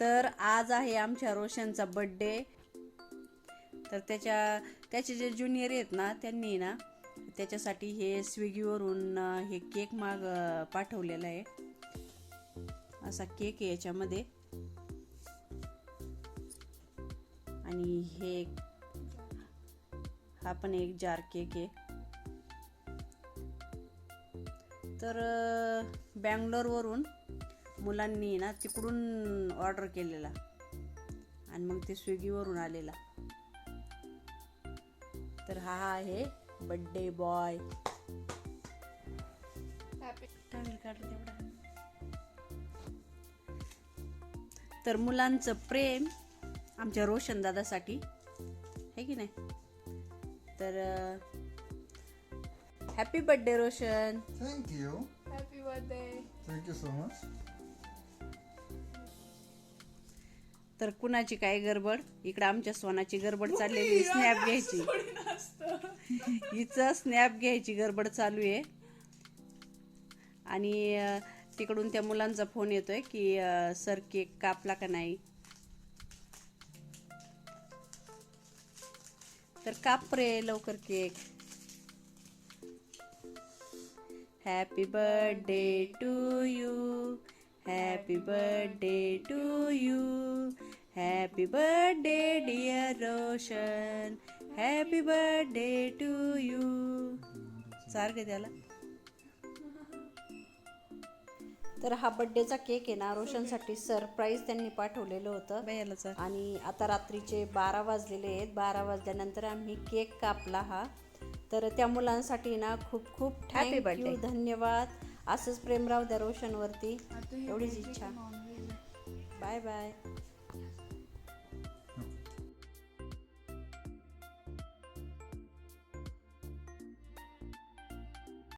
तर आज आहे आमच्या रोशनचा बड्डे तर त्याच्या त्याचे जे ज्युनियर आहेत ना त्यांनी ना त्याच्यासाठी हे स्विगीवरून हे केक माग पाठवलेलं पाठवलेला आहे. असा केक आहे याच्यामध्ये. आणि हे हा पण एक जार केक आहे. तर बँगलोरवरून मुलांनी ना तिकडून ऑर्डर केलेला. आणि मग ते स्विगीवरून आलेला. तर हा आहे बड्डे बॉय तर मुलांचं प्रेम आमच्या रोशन दादासाठी. आहे की नाही? तर happy birthday Roshan. Thank you. Happy birthday. Thank you तर कुणाची काय गडबड? इकडं आमच्या सोनाची गडबड चाललेली स्नॅप घ्यायची. हिचं स्नॅप घ्यायची गडबड चालू आहे. आणि तिकडून त्या मुलांचा फोन येतोय की सर केक कापला का नाही? तर काप रे लवकर cake. Happy birthday to you happy birthday to you happy birthday dear Roshan happy birthday to you सारखे त्याला. तर हा बड्डेचा केक आहे ना रोशनसाठी सरप्राईज त्यांनी पाठवलेलं होतं. आणि आता रात्रीचे बारा वाजलेले आहेत. बारा वाजल्यानंतर आम्ही केक कापला हा. तर त्या मुलांसाठी ना खूप खूप Happy हॅपी birthday. बर्थडे धन्यवाद. असंच प्रेम राहू द्या रोशनवरती. एवढीच इच्छा. Bye bye